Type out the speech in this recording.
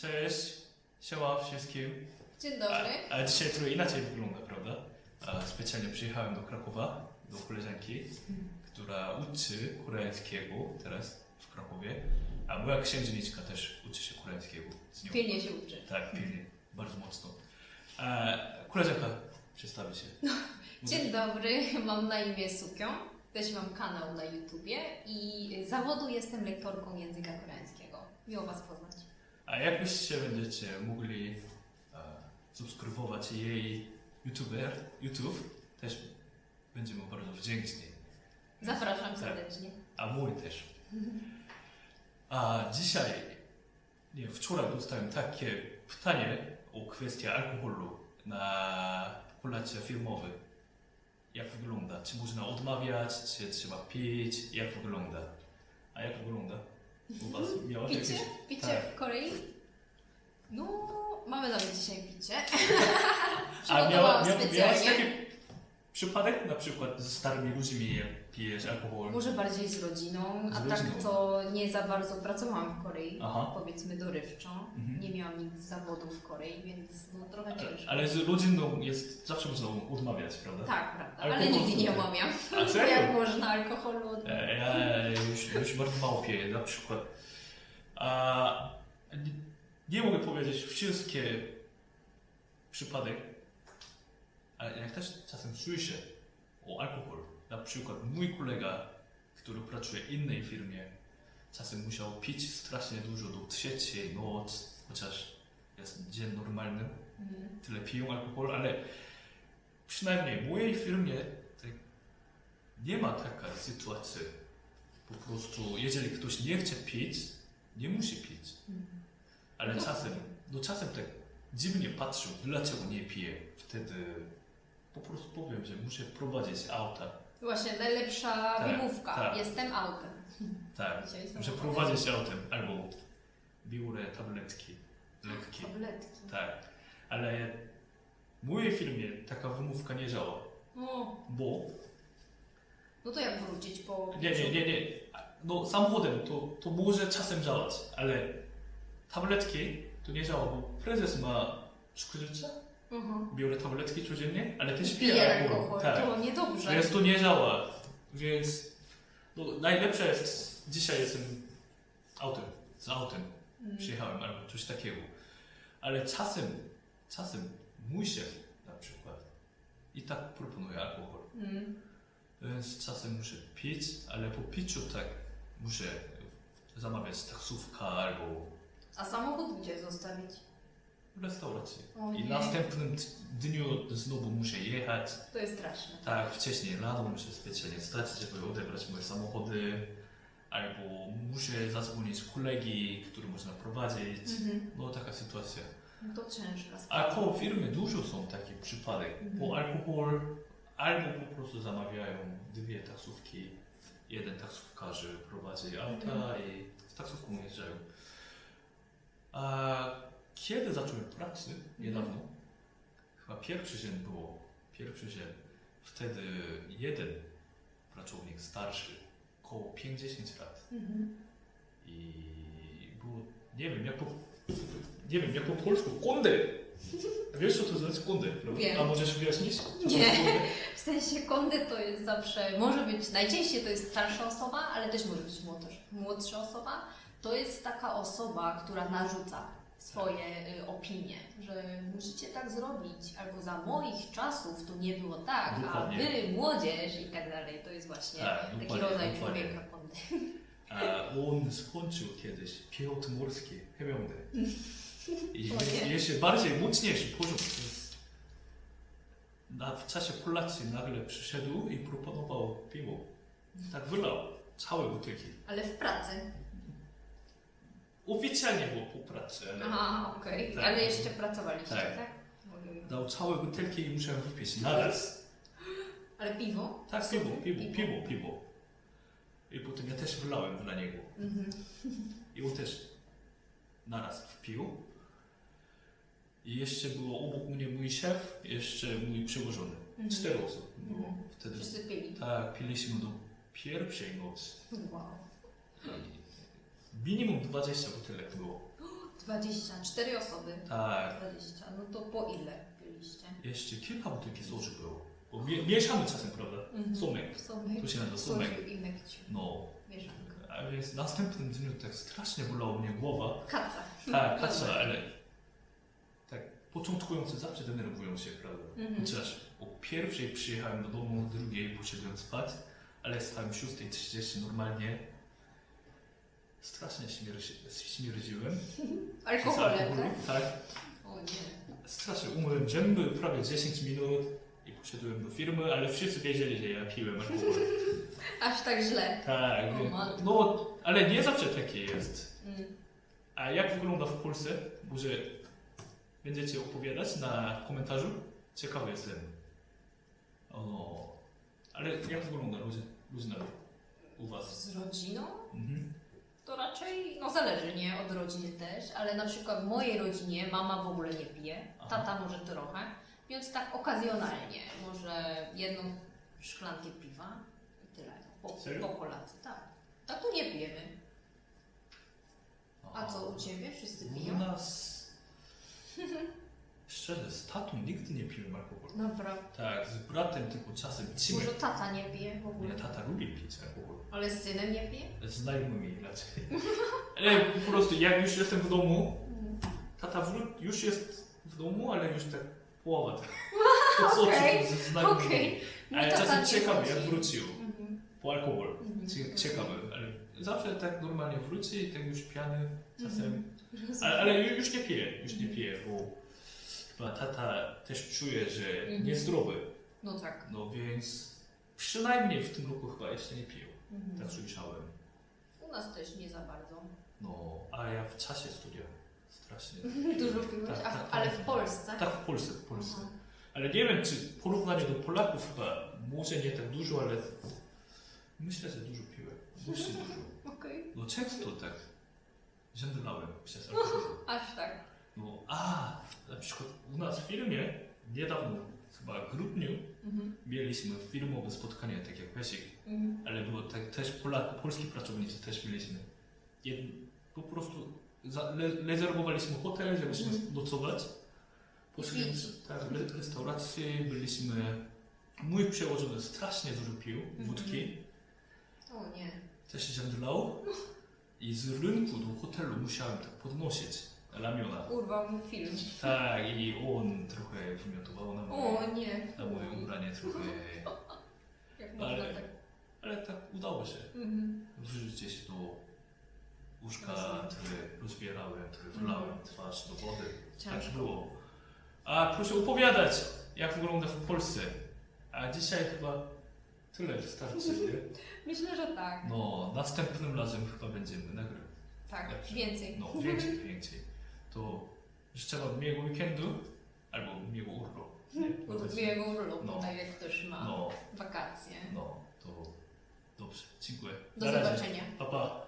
Cześć, siema wszystkim. Dzień dobry. A, a dzisiaj trochę inaczej wygląda, prawda? A specjalnie przyjechałem do Krakowa, do koleżanki, która uczy koreańskiego teraz w Krakowie. A moja księżniczka też uczy się koreańskiego z nią. Pilnie się uczy. Tak, pilnie, bardzo mocno. A, koleżanka, przedstawi się. Dzień dobry, mam na imię Sukią. Też mam kanał na YouTubie i zawodu jestem lektorką języka koreańskiego. Miło Was poznać. A jakbyście będziecie mogli e, subskrybować jej YouTuber, YouTube, też będziemy bardzo wdzięczni. Zapraszam Tak. serdecznie. A mój też. A dzisiaj, nie, wczoraj dostałem takie pytanie o kwestię alkoholu na kolację firmowy. Jak wygląda? Czy można odmawiać? Czy trzeba pić? Jak wygląda? A jak wygląda? U Was miałaś Picie? jakieś... Picie Tak. w Korei? No, mamy nawet dzisiaj picie. A miała, Przygotowałam mia, miałeś specjalnie. taki przypadek na przykład ze starymi ludźmi pijesz alkohol? Może bardziej z rodziną, Z a rodziną. tak to nie za bardzo pracowałam w Korei. Aha. Powiedzmy dorywczo. Mhm. Nie miałam nigdy zawodów w Korei, więc no trochę ciężko. Ale z rodziną jest, zawsze można odmawiać, prawda? Tak, prawda. Ale Ale nigdy nie omawiam. A serio? Jak można alkoholu. E, Ja już, już bardzo mało piję, na przykład. A, nie, nie mogę powiedzieć wszystkie przypadek, też czasem słyszę o alkoholu, na przykład mój kolega, który pracuje w innej firmie, czasem musiał pić strasznie dużo do trzeciej noc, chociaż jest dzień normalny, Mhm. tyle piją alkohol, ale przynajmniej w mojej firmie tak nie ma taka sytuacja. Po prostu, jeżeli ktoś nie chce pić, nie musi pić. Ale No. czasem, no czasem tak dziwnie patrzą, dlaczego nie pije. Wtedy po prostu powiem, że muszę prowadzić auta. Właśnie, najlepsza Tak, wymówka. tak. Jestem autem. Tak, muszę prowadzić autem albo biurę, tabletki, lekkie. Tabletki. Tak, ale w mojej firmie taka wymówka nie działa, O, bo no to jak wrócić po... Nie, nie, nie, nie. No samochodem to, to może czasem działać, ale tabletki to nie działa, bo prezes ma skrzyżyczę, Mhm. biorę tabletki codziennie, ale też Pije piję alkohol, Tak. to niedobrze. Więc to nie działa. Więc no, najlepsze jest, dzisiaj jestem autem, z autem Mm. przyjechałem albo coś takiego. Ale czasem, czasem mój szef na przykład i tak proponuje alkohol. Mm. Więc czasem muszę pić, ale po piciu tak muszę zamawiać taksówkę albo A samochód gdzie zostawić? W restauracji. I następnym dniu znowu muszę jechać. To jest straszne. Tak, wcześniej rano muszę specjalnie stać, żeby odebrać moje samochody. Albo muszę zadzwonić kolegi, który można prowadzić. Mhm. No taka sytuacja. No to ciężka A sprawa. koło firmy dużo są takich przypadek. Mhm. Po alkohol albo po prostu zamawiają dwie taksówki. Jeden taksówkarz prowadzi auta Mhm. i z taksówką jeżdżają. A kiedy zacząłem pracę niedawno, chyba pierwszy dzień było, pierwszy dzień, wtedy jeden pracownik starszy, około 50 lat Mhm. i było, nie wiem jak po, nie wiem jak po polsku, konde. Wiesz co to znaczy? Wiem. A możesz wyjaśnić? Nie. W sensie kondy to jest zawsze, może być, najczęściej to jest starsza osoba, ale też może być młodsza, młodsza osoba. To jest taka osoba, która narzuca swoje y, opinie, że musicie tak zrobić, albo za moich czasów to nie było tak, a Dokładnie. wy młodzież i tak dalej. To jest właśnie Tak, taki dokładnie, rodzaj dokładnie. człowieka. A on skończył kiedyś pilot morski, nie. jeszcze bardziej mocniejszy poziom. Na, w czasie kolacji nagle przyszedł i proponował piwo. Tak wylał całe butelki. Ale w pracy. Oficjalnie było po pracy, Aha, okej. Tak. Ale jeszcze pracowaliście, Tak. tak? Dał całe butelki i musiałem wypić naraz. Ale piwo? Tak, piwo, piwo, piwo, piwo. I potem ja też wylałem dla niego. Mhm. I on też naraz wpił. I jeszcze było obok mnie mój szef, jeszcze mój przełożony. Mhm. Cztery osoby było Mhm. wtedy. Wszyscy pili. Tak, piliśmy do pierwszej nocy. Wow. Minimum 20 butelek było. 24 osoby. Tak. 20. No to po ile byliście? Jeszcze kilka butelki soży było. Bo mie- mieszamy czasem, prawda? Sumek. Sumek. To się nazywa sumek. Soju i mekciu. No. Mieszanka. A więc następnym dniu tak strasznie bolała mnie głowa. Kaca. Tak, kaca, ale tak początkujący zawsze denerwują się, prawda? Mhm. Chociaż o pierwszej przyjechałem do domu, o drugiej poszedłem spać, ale stałem 6.30 normalnie. Strasznie śmierdzi- śmierdziłem. Alkoholem, alkohol, tak? Tak. O nie. Strasznie umyłem zęby prawie 10 minut i poszedłem do firmy, ale wszyscy wiedzieli, że ja piłem alkohol. Aż tak źle. Tak, O no, ale nie zawsze takie jest. Mm. A jak wygląda w Polsce? Może będziecie opowiadać na komentarzu? Ciekawy jestem. O, ale jak wygląda ludzie, ludzie na u Was? Z rodziną? Mhm. To raczej, no zależy, nie? Od rodziny też, ale na przykład w mojej rodzinie mama w ogóle nie pije, Aha. tata może trochę, więc tak okazjonalnie, może jedną szklankę piwa i tyle. Po, Serio? po kolacji, tak. Tak to nie pijemy. A co u Ciebie? Wszyscy U piją? nas... Szczerze, z tatą nigdy nie piłem alkoholu. Naprawdę. Tak, z bratem tylko czasem pijemy. Może tata nie pije w ogóle, Nie, tata lubi pić alkohol. ale z synem nie pije? Znajomymi raczej. Ale po prostu jak już jestem w domu, tata wró- już jest w domu, ale już tak połowa tak. To co, Okej, znajomymi. Okej. Ale tata czasem nie ciekawy, chodzi. jak wrócił Mhm. po alkohol. Mhm. Cie- ale zawsze tak normalnie wróci i tak już pijany czasem. Mhm. Ale, ale ju- już nie pije, już nie pije, bo chyba tata też czuje, że Mhm. niezdrowy. No tak. No więc przynajmniej w tym roku chyba jeszcze nie pił. Mhm. Tak słyszałem. U nas też nie za bardzo. No, a ja w czasie studia strasznie. Dużo piłeś, Tak, tak, ale tak. w Polsce? Tak, w Polsce, w Polsce. Aha. Ale nie wiem, czy w porównaniu do Polaków chyba, może nie tak dużo, ale myślę, że dużo piłem. Dość dużo. Okej. No często tak żędlałem przez alkohol. Aż tak. No, a, na przykład u nas w firmie niedawno, chyba w grudniu, Mhm. mieliśmy firmowe spotkanie, tak jak Pesik, Mhm. ale było tak też Pola, polski pracownicy też mieliśmy. Jed, po prostu za, le, rezerwowaliśmy hotel, żebyśmy Mhm. nocować. Poszliśmy tak, w restauracji, byliśmy. Mój przełożony strasznie dużo pił Mhm. wódki, O nie. też się zemdlał i z rynku do hotelu musiałem tak podnosić ramiona. Urwał mu film. Tak, i on trochę wymiotował na moje, O nie. na moje ubranie trochę, Jak można Ale- tak. ale tak udało się. Mhm. Wrzucić się do łóżka, Rozumiem. które rozbierałem, które wlałem twarz do wody. Tak Ciężko. było. A proszę opowiadać, jak wygląda w Polsce. A dzisiaj chyba tyle wystarczy, nie? Myślę, że tak. No, następnym razem chyba będziemy nagrywać. Tak, więcej. No, więcej, więcej. To życzę Wam miłego weekendu albo miłego urlopu. Miłego urlopu, No. tak jak ktoś ma No, wakacje. no, to dobrze. Dziękuję. Do Na razie. zobaczenia. Pa, pa.